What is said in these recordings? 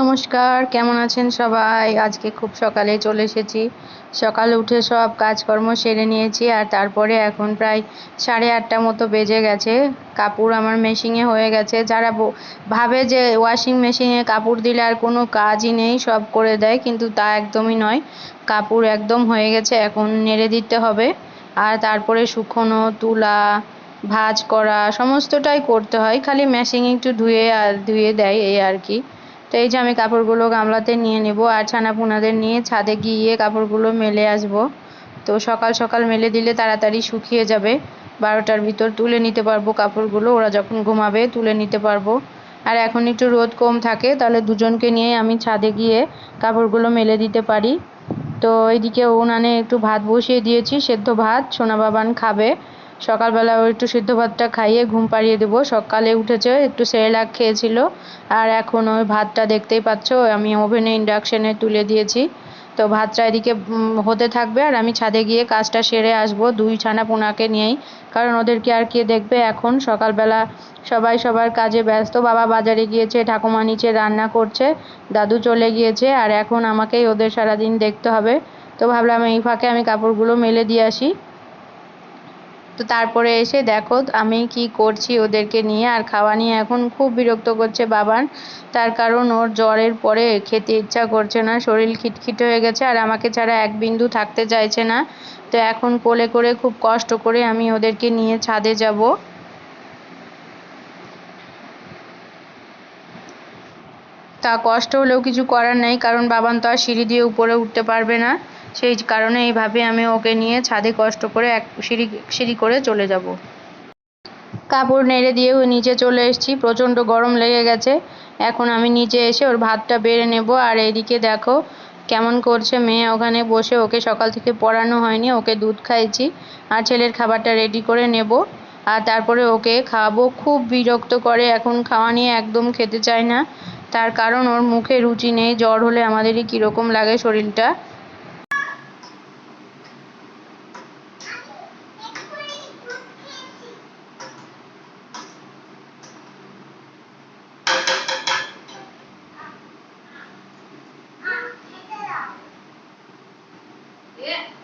নমস্কার, কেমন আছেন সবাই? আজকে খুব সকালে চলে এসেছি। সকালে উঠে সব কাজকর্ম সেরে নিয়েছি আর তারপরে এখন প্রায় সাড়ে আটটা মতো বেজে গেছে। কাপড় আমার মেশিনে হয়ে গেছে। যারা ভাবে যে ওয়াশিং মেশিনে কাপড় দিলে আর কোনো কাজই নেই, সব করে দেয়, কিন্তু তা একদমই নয়। কাপড় একদম হয়ে গেছে, এখন নেড়ে দিতে হবে। আর তারপরে শুকনো তুলা, ভাজ করা, সমস্তটাই করতে হয়। খালি মেশিনে একটু ধুয়ে আর ধুয়ে দেয়, এই আর কি। তো এই যে আমি কাপড়গুলো গামলাতে নিয়ে নেব আর ছানা ছানাপুনাদের নিয়ে ছাদে গিয়ে কাপড়গুলো মেলে আসব। তো সকাল সকাল মেলে দিলে তাড়াতাড়ি শুকিয়ে যাবে। বারোটার ভিতর তুলে নিতে পারব কাপড়গুলো, ওরা যখন ঘুমাবে তুলে নিতে পারব। আর এখন একটু রোদ কম থাকে, তাহলে দুজনকে নিয়ে আমি ছাদে গিয়ে কাপড়গুলো মেলে দিতে পারি। তো এইদিকে উনানে একটু ভাত বসিয়ে দিয়েছি, সেদ্ধ ভাত, সোনা বাবান খাবে। সকালবেলা ও একটু সিদ্ধ ভাতটা খাইয়ে ঘুম পাড়িয়ে দেবো। সকালে উঠেছে, একটু সেরেলাক খেয়েছিল। আর এখন ওই ভাতটা দেখতেই পাচ্ছ, আমি ওভেনে ইন্ডাকশানে তুলে দিয়েছি। তো ভাতটা এদিকে হতে থাকবে আর আমি ছাদে গিয়ে কাজটা সেরে আসব দুই ছানা পোনাকে নিয়েই। কারণ ওদেরকে আর কে দেখবে এখন? সকালবেলা সবাই সবার কাজে ব্যস্ত। বাবা বাজারে গিয়েছে, ঠাকুমা নিচে রান্না করছে, দাদু চলে গিয়েছে, আর এখন আমাকেই ওদের সারাদিন দেখতে হবে। তো ভাবলাম এই ফাঁকে আমি কাপড়গুলো মেলে দিয়ে আসি। তো তারপরে এসে দেখো, আমি কি করছি ওদেরকে নিয়ে আর খাওয়া নিয়ে এখন খুব বিরক্ত করছে বাবান তার কারণ ওর জ্বরের পরে খেতে ইচ্ছা করছে না, শরীর খিটখিট হয়ে গেছে আর আমাকে ছাড়া এক বিন্দু থাকতে চাইছে না। তো এখন কোলে করে খুব কষ্ট করে আমি ওদেরকে নিয়ে ছাদে যাব। তা কষ্ট হলেও কিছু করার নেই, কারণ বাবান তো আর সিঁড়ি দিয়ে উপরে উঠতে পারবে না। সেই কারণে এইভাবে আমি ওকে নিয়ে ছাদে কষ্ট করে এক সিঁড়ি সিঁড়ি করে চলে যাব। কাপড় নেড়ে দিয়ে নিচে চলে এসেছি। প্রচণ্ড গরম লেগে গেছে। এখন আমি নিচে এসে ওর ভাতটা বেড়ে নেব। আর এইদিকে দেখো কেমন করছে মেয়ে। ওখানে বসে ওকে সকাল থেকে পড়ানো হয়নি। ওকে দুধ খাইছি আর ছেলের খাবারটা রেডি করে নেব। আর তারপরে ওকে খাওয়াবো। খুব বিরক্ত করে। এখন খাওয়া নিয়ে একদম খেতে চায় না। তার কারণ ওর মুখে রুচি নেই। জ্বর হলে আমাদেরই কীরকম লাগে শরীরটা। Yeah.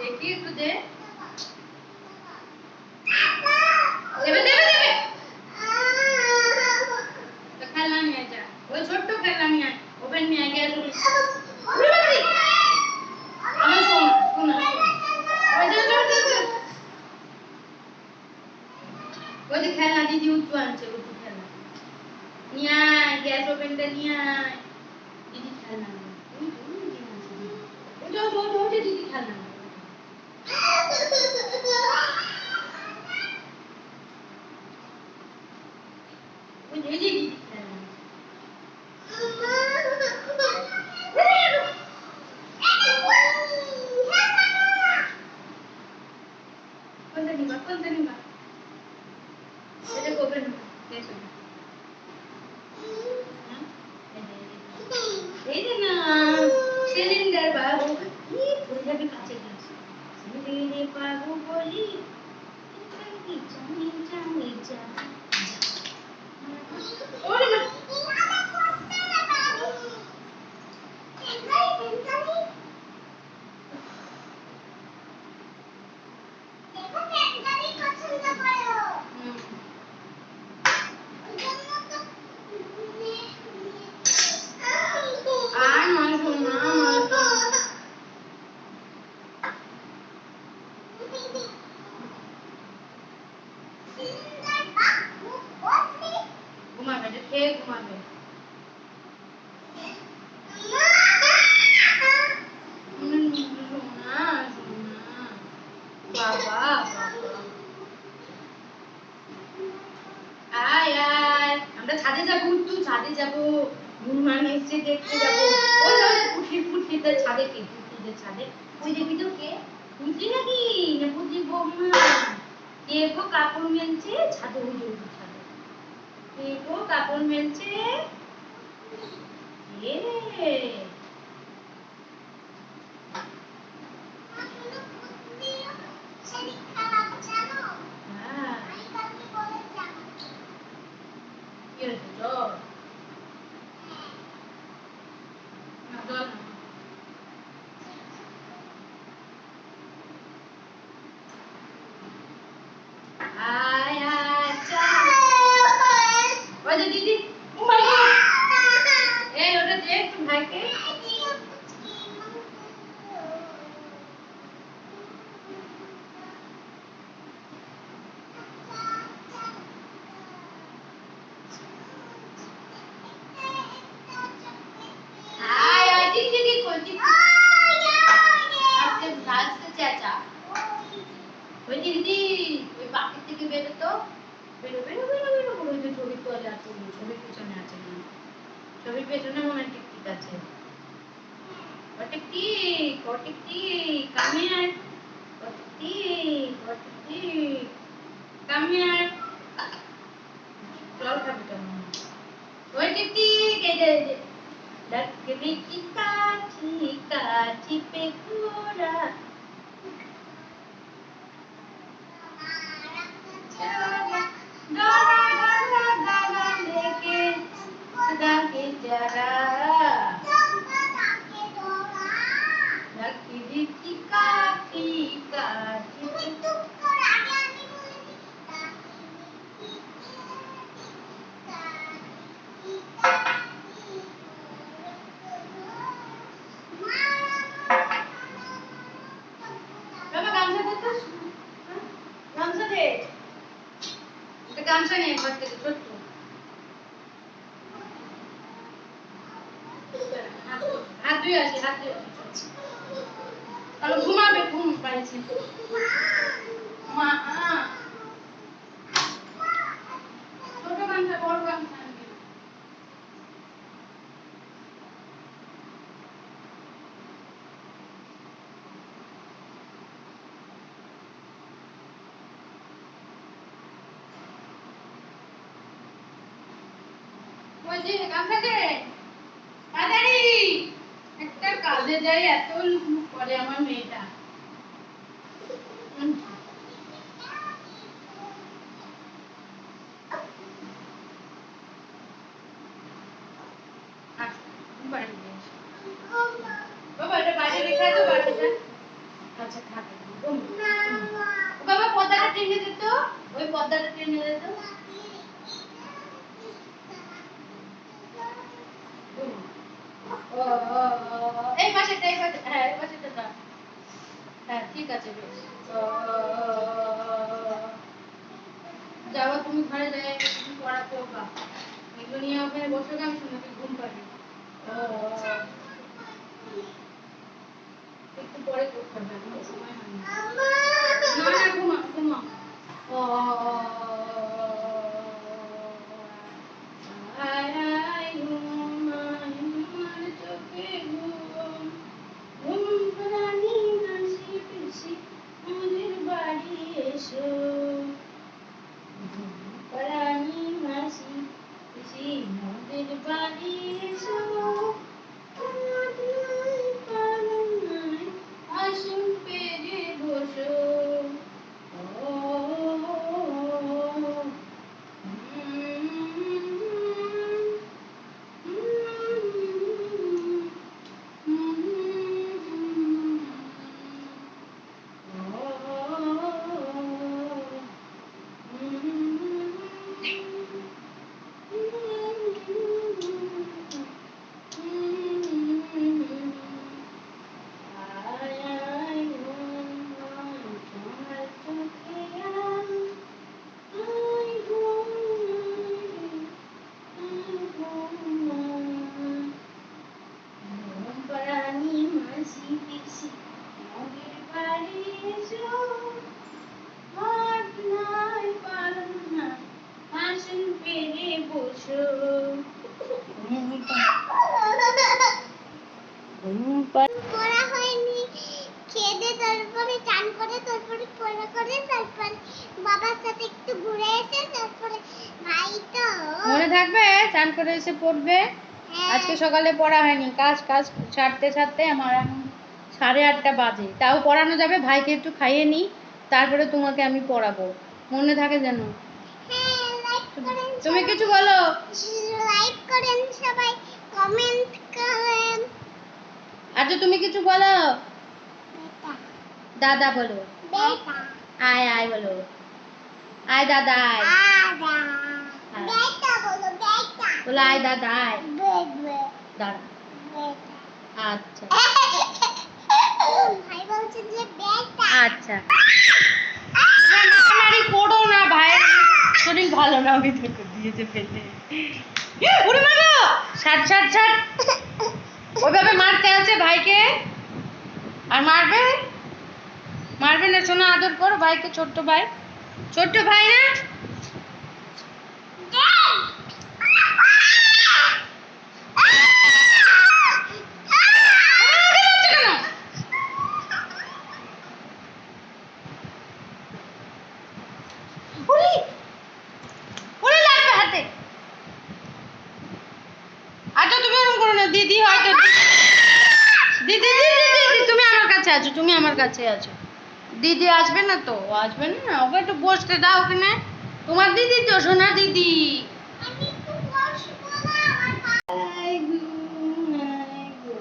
দেখি একটু দে দেবে দেবে দেবে খেলনা নিয়ে যা ওই ছোট্ট খেলনা নিয়ে আয় ওপেন নিয়ে আয় গ্যাস আমার শোন শোন ওই যে খেলনা দিদি উঁচু আনছে উঁচু খেলনা নিয়ে আয়, গ্যাস ওপেনটা নিয়ে আয়। দিদি খেলনা দিদি? খেলনা এই যে না সিলিন্ডার বাবু কি ফুল যাবে কাছে কাছে সিলিন্ডার বাবু বলি খেয়ে ঘুমাবে উম, সোনা, সোনা। বাবা বাবা আয় আয় আমরা ছাদে যাব, একটু ছাদে যাব হনুমান এসছে দেখতে যাব। পুটলি পুটলিদের ছাদে, কে পুটলিদের ছাদে? ওই দেখবি তো কে? পুটলি নাকি না পুটলি বৌমা? কে গো কাপড় মেলছে ছাদে, ওই যে ছাদে। কে গো কাপড় মেলছে। কে রে? হ্যাঁ কি হয়েছে জ্বর না জ্বর না আয় আয় চা ওই যে দিদি ও মাই গড এই ওটা দে একটু ভাইকে আয় আয় টিক টিক টিক কর, টিক আজকে আজকে চেঁচা ওই যে দিদি ওই বাকি থেকে বেরো তো বেরো বেরো বেরো বেরো ওই যে ছবির তোয়ালে আছে ওই ছবির পিছনে আছে না ছবির পেছনে মনে হয় টিকটিক আছে। টিকটিক ও টিকটিক come here O টিকটিক O টিকটিক come here জল খাবে কেমন ওই টিকটিক এই যে এই যে গামছা দে তো হ্যাঁ? গামছা দে একটা গামছা নিয়ে ঘর থেকে ছোট্ট হাত ধো, হাত ধুয়ে আসি আসি তাহলে ঘুমাবে ঘুম পাইছি মা। ছোট গামছা বড় যে গামছা দে তাড়াতাড়ি একটা কাজে যাই এত লুকলুক করে আমার মেয়েটা। বাবা আচ্ছা পর্দাটা টেনে দে তো। ওই পর্দাটা টেনে দে তো ঘুম। ও, ও, ও, ও। এই পাশেটা এই পাশে হ্যাঁ এই পাশেটা দাও হ্যাঁ ঠিক আছে বেশ। যাও তুমি ঘরে যাই তুমি পড়া করবা এগুলো নিয়ে ওখানে বসে গান শুনবে ঘুম পাবি। একটু পরে করতে হবে সময় হয়নি না। না ঘুমা ঘুমা ও। তারপরে চান করে তারপরে পড়া করে তারপর বাবার সাথে একটু ঘুরে এসে তারপরে ভাই তো মনে থাকবে? চান করে এসে পড়বে? হ্যাঁ, আজকে সকালে পড়া হয়নি। কাজ কাজ ছাড়তে ছাড়তে আমার এখন সাড়ে আটটা বাজে। তাও পড়ানো যাবে ভাইকে একটু খাইয়ে নিই তারপরে তোমাকে আমি পড়াবো। মনে থাকে যেন? হ্যাঁ তুমি কিছু বলো? লাইক করেন সবাই কমেন্ট করেন। আচ্ছা তুমি কিছু বলো? দাদা বলো। আয় আয় বলো। আয় দাদা আয়। আদা বলো আয় দাদা আয়। দাঁড়া। আচ্ছা। আচ্ছা। মারামারি করো না ভাইয়ের শরীর ভালো না আমি তোকে দিয়েছে ফেলে। উড়ে মারো ছাড় ছাড় ছাড়। ওইভাবে মারতে আছে ভাইকে। আর মারবে? মারবে না, শোনা, আদর করো, ভাইকে, ছোট্ট ভাই। ছোট্ট ভাই না? আচ্ছা তুমি করো না, দিদি হয়তো দিদি দিদি দিদি, তুমি আমার কাছে আছো, তুমি আমার কাছে আছো। দিদি আসবে না তো? আসবে না? ওকে একটু বসতে দাও ওখানে। তোমার দিদি তো, সোনা দিদি। আমি তো বসবো না আমার পা- আই গো, আই গো,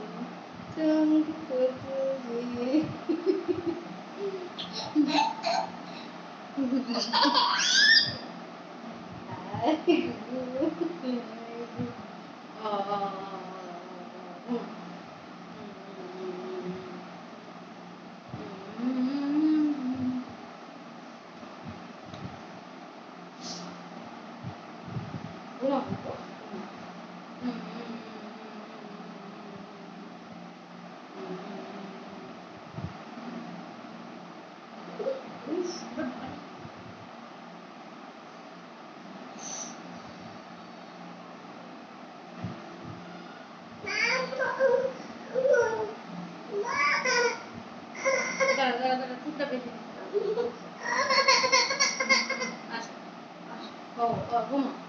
তুমি কত যে- আই গো, আই গো, আ- দাঁড়া, দাঁড়া, দাঁড়া, চুপটা বেঁধে দিতে হবে। আসো, আসো। ও, ও, ঘুমা। ও, ও, ও, ও, ও, ও,